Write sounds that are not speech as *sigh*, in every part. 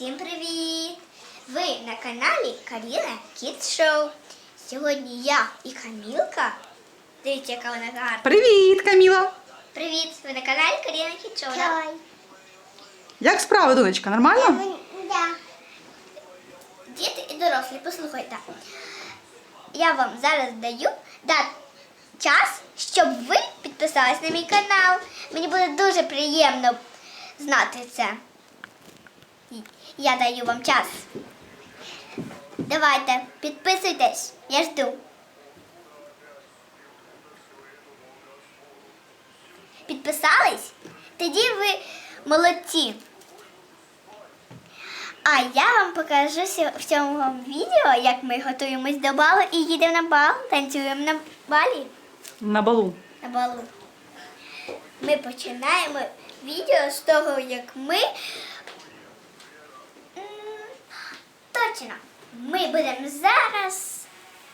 Всім привіт! Ви на каналі Каріна Kids Show. Сьогодні я і Камілка. Дивіться, яка вона гарна. Привіт, Каміла! Привіт! Ви на каналі Каріна Kids Show. да? Як справи, донечка? Нормально? Да. Діти і дорослі, послухайте. Я вам зараз даю час, щоб ви підписались на мій канал. Мені буде дуже приємно знати це. Я даю вам час. Давайте, підписуйтесь, я жду. Підписались? Тоді ви молодці. А я вам покажу в цьому відео, як ми готуємось до балу і їдемо на бал, танцюємо на балі. На балу. На балу. Ми починаємо відео з того, як ми. Точно, ми будемо зараз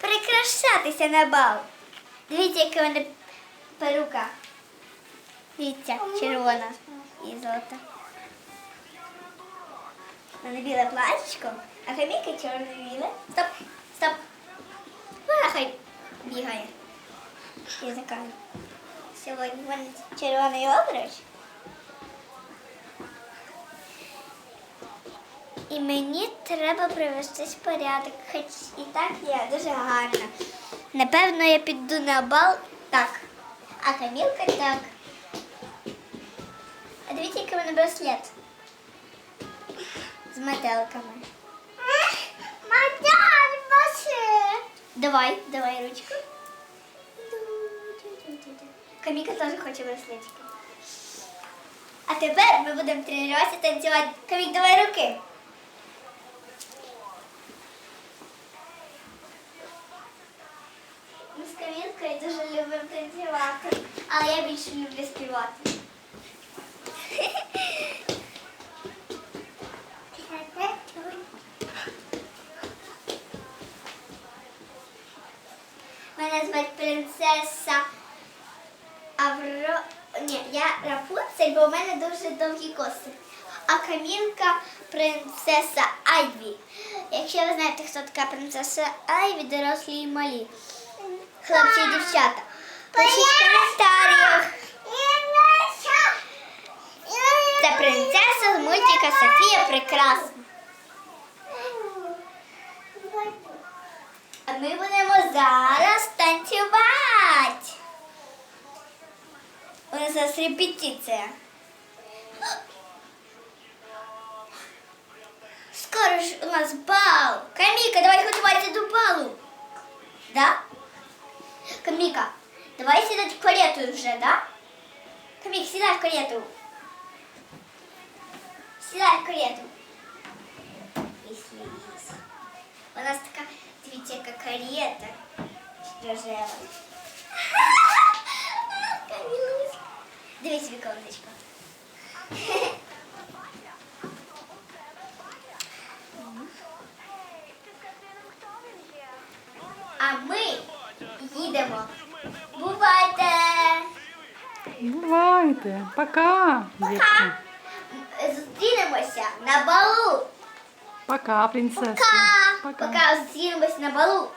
прикрашатися на бал. Дивіться, яка вона перука. Дивіться, червона і золота. У мене біле платічко, а каміка чорне біле. Стоп, стоп. Вона хай бігає. Язиками. Сьогодні в мене червоний обруч. І мені треба привестись в порядок, хоч і так я дуже гарна. Напевно, я піду на бал так, а Камілка так. А дивіться, який мене браслет з метелками. Мадяр, Давай, давай ручку. Каміка теж хоче браслетики. А тепер ми будемо тренуватися танцювати. Камік, давай руки. Ми Камілкою дуже любимо танцювати, але я більше люблю співати. Мене звати принцеса Авро... Ні, я Рапунцель, бо в мене дуже довгі коси. А Камілка принцеса Айві. Якщо ви знаєте, хто така принцеса Айві, дорослі і малі. Хлопці і дівчата. Пишіть в коментарях. Це принцеса з мультика Софія Прекрасна. А ми будемо зараз танцювати. У нас зараз репетиція. Скоро ж у нас бал. Каміка, давай готуватися до балу. Да? Каміка, давай сідати в карету вже, да? Камік, сідай в карету. Сідай в карету. Веселись. У нас така, дивіться, яка карета рожева. *laughs* Камілуська. Дивись, віконечко. *laughs* А ми Їдемо. Бувайте! Бувайте. Пока. Пока! Зустрінемося на балу! Пока, принцеса. Пока! Пока. Пока зустрінемося на балу!